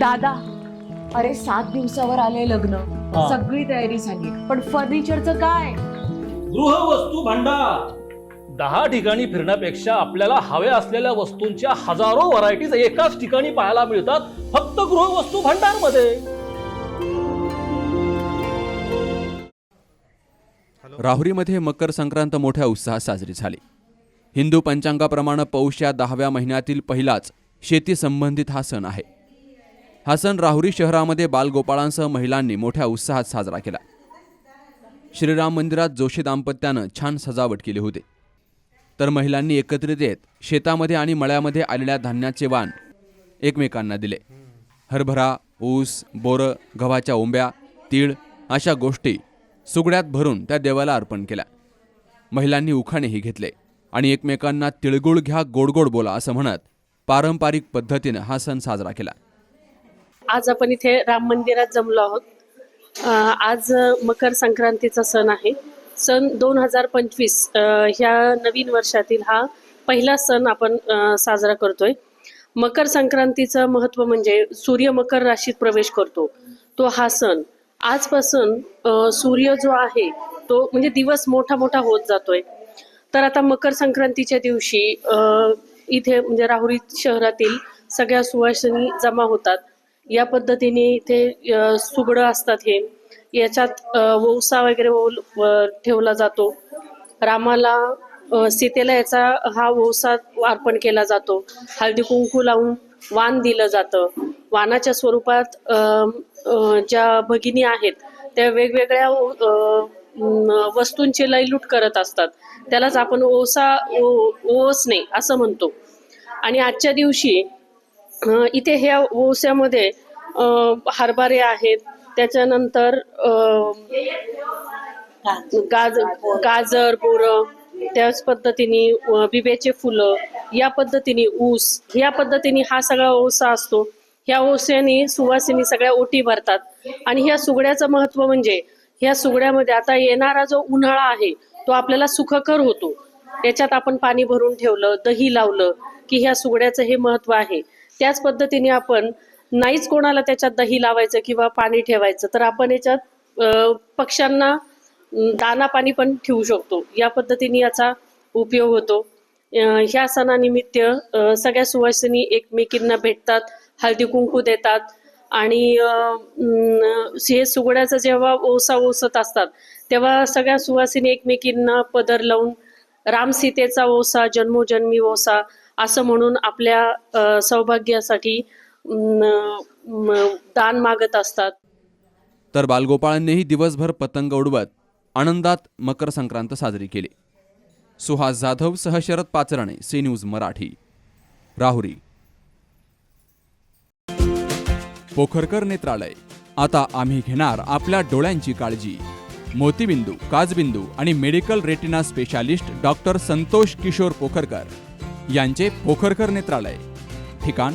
दादा अरे सात दिवसावर आले लग्न. हा. सगळी तयारी झाली. पण फर्निचरचं काय? गृहवस्तू भांडार. दहा ठिकाणी फिरण्यापेक्षा आपल्याला हव्या असलेल्या वस्तूंच्या हजारो व्हरायटीज एकाच ठिकाणी पाहायला मिळतात फक्त गृहवस्तू भांडारमध्ये राहुरीमध्ये मकर संक्रांत मोठ्या उत्साहात साजरी झाली. हिंदू पंचांगाप्रमाणे पौष या दहाव्या महिन्यातील पहिलाच शेती संबंधित हा सण आहे. हा सण राहुरी शहरामध्ये बालगोपाळांसह महिलांनी मोठ्या उत्साहात साजरा केला. श्रीराम मंदिरात जोशी दाम्पत्यानं छान सजावट केली होती. तर महिलांनी एकत्रित येत शेतामध्ये आणि मळ्यामध्ये आलेल्या धान्याचे वाण एकमेकांना दिले. हरभरा ऊस बोरं गव्हाच्या ओंब्या तीळ अशा गोष्टी सुगड्यात भरून त्या देवाला अर्पण केल्या. महिलांनी उखाणेही घेतले आणि एकमेकांना तिळगुळ घ्या गोडगोड बोला असं म्हणत पारंपरिक पद्धतीनं हा सण साजरा केला. आज आपण इथे राम मंदिरात जमलो आहोत. आज मकर संक्रांतीचा सण आहे. सन दोन हजार पंचवीस ह्या नवीन वर्षातील हा पहिला सण आपण साजरा करतोय. मकर संक्रांतीचं महत्त्व म्हणजे सूर्य मकर राशीत प्रवेश करतो. तो हा सण. आजपासून सूर्य जो आहे तो म्हणजे दिवस मोठा मोठा होत जातोय. तर आता मकर संक्रांतीच्या दिवशी इथे म्हणजे राहुरी शहरातील सगळ्या सुवासिनी जमा होतात. या पद्धतीने इथे अ, सुगडं असतात हे. याच्यात वौसा वगैरे ओल ठेवला जातो. रामाला सीतेला याचा हा वौसा अर्पण केला जातो. हळदी कुंकू लावून वाण दिलं जातं. वानाच्या स्वरूपात ज्या भगिनी आहेत त्या वेगवेगळ्या वस्तूंची लयलूट करत असतात. त्यालाच आपण ओसा ओ- ओसणे असं म्हणतो. आणि आजच्या दिवशी इथे ह्या ओस्यामध्ये हरभरे आहेत. त्याच्यानंतर गाजर गाजर बोरं त्याच पद्धतीने बिब्याचे फुलं या पद्धतीने ऊस या पद्धतीने हा सगळा ओसा असतो. ह्या ओस्याने सुवासिनी सगळ्या ओटी भरतात. आणि ह्या सुगड्याचं महत्त्व म्हणजे ह्या सुगड्यामध्ये आता येणारा जो उन्हाळा आहे तो आपल्याला सुखकर होतो. त्याच्यात आपण पाणी भरून ठेवलं दही लावलं की ह्या सुगड्याचं हे महत्त्व आहे. त्याच पद्धतीने आपण नाहीच कोणाला त्याच्यात दही लावायचं किंवा पाणी ठेवायचं तर आपण याच्यात पक्ष्यांना दाना पाणी पण ठेवू शकतो. या पद्धतीने याचा उपयोग होतो. ह्या सणानिमित्त सगळ्या सुवासिनी एकमेकींना भेटतात हळदी कुंकू देतात आणि अं, अं, हे सुगड्याचा जेव्हा ओसा ओसत असतात तेव्हा सगळ्या सुवासिनी एकमेकींना पदर लावून राम सीतेचा ओसा जन्मोजन्मी ओसा असं म्हणून आपल्या अं, सौभाग्यासाठी दान मागत असतात. तर बालगोपाळांनीही दिवसभर पतंग उडवत आनंदात मकर संक्रांत साजरी केली. सुहास जाधव सह शरद पाचरणे सी न्यूज मराठी. राहुरी. पोखरकर नेत्रालय. आता आम्ही घेणार आपल्या डोळ्यांची काळजी. मोतीबिंदू काजबिंदू आणि medical retina specialist doctor Santosh Kishore Pokharkar यांचे पोखरकर नेत्रालय. ठिकाण